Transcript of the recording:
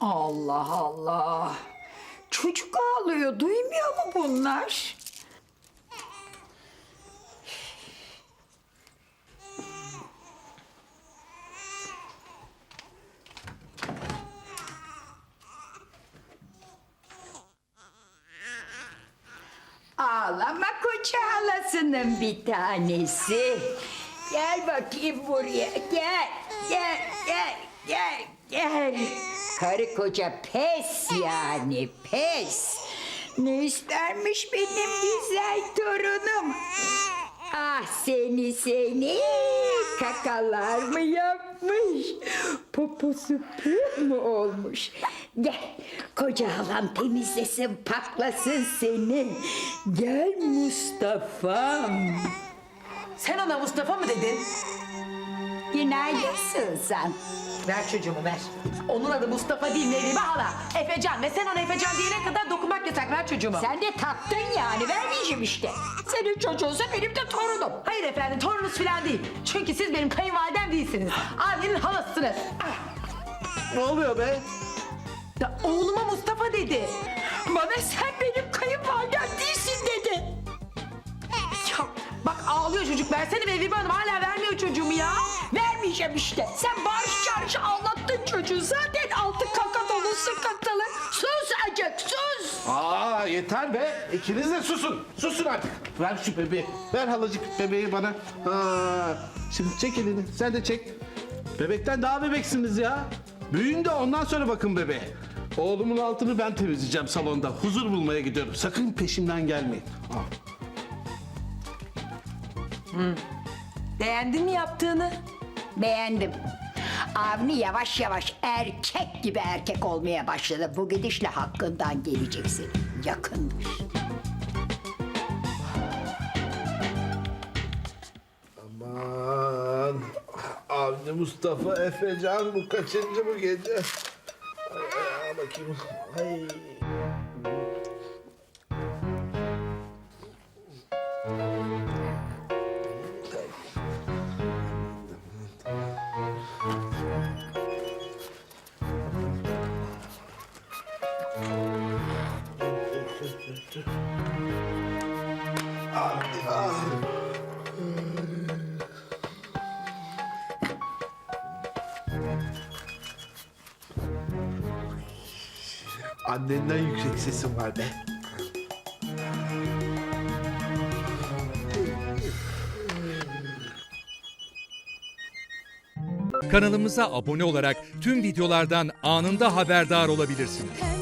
Allah Allah. Çocuk ağlıyor. Duymuyor mu bunlar? Ağlama koca halasının bir tanesi. Gel bakayım buraya. Gel, gel, gel, gel, gel. Karı koca pes yani pes. Ne istermiş benim güzel torunum? Ah seni seni kakalar mı yapmış? Poposu püh mü olmuş? Gel koca halam temizlesin paklasın seni. Gel Mustafa'm. Sen ona Mustafa mı dedin? Günaydın Suzan. Ver çocuğumu ver. Onun adı Mustafa değil Neribe hala. Efecan ve sen ona Efecan diyene kadar dokunmak yasak. Ver çocuğumu. Sen de taktın yani vermeyeceğim işte. Senin çocuğunsa benim de torunum. Hayır efendim torununuz falan değil. Çünkü siz benim kayınvalidem değilsiniz. Abinin halasısınız. Ne oluyor be? Ya, oğluma Mustafa dedi. Bana sen benim kayınvalidem değilsin dedi. Ya, bak ağlıyor çocuk. Versene be Evibe Hanım hala vermiyor çocuğumu ya. Vermeyeceğim işte. Sen bağırış çağırış ağlattın çocuğu. Zaten altı kaka dolu sıkıntılı. Sus acık sus. Aa yeter be. İkiniz de susun. Susun artık. Ver şu bebeği. Ver halacık bebeği bana. Ha. Şimdi çek elini. Sen de çek. Bebekten daha bebeksiniz ya. Büyüyün de ondan sonra bakın bebeğe. Oğlumun altını ben temizleyeceğim salonda. Huzur bulmaya gidiyorum. Sakın peşimden gelmeyin. Al. Beğendin mi yaptığını? Beğendim. Avni yavaş yavaş erkek gibi erkek olmaya başladı. Bu gidişle hakkından geleceksin. Yakındır. Aman. Avni Mustafa Efecan bu kaçıncı bu gece? Ay, ay, bakayım. Ay. Annenden yüksek sesin var be. Kanalımıza abone olarak tüm videolardan anında haberdar olabilirsiniz.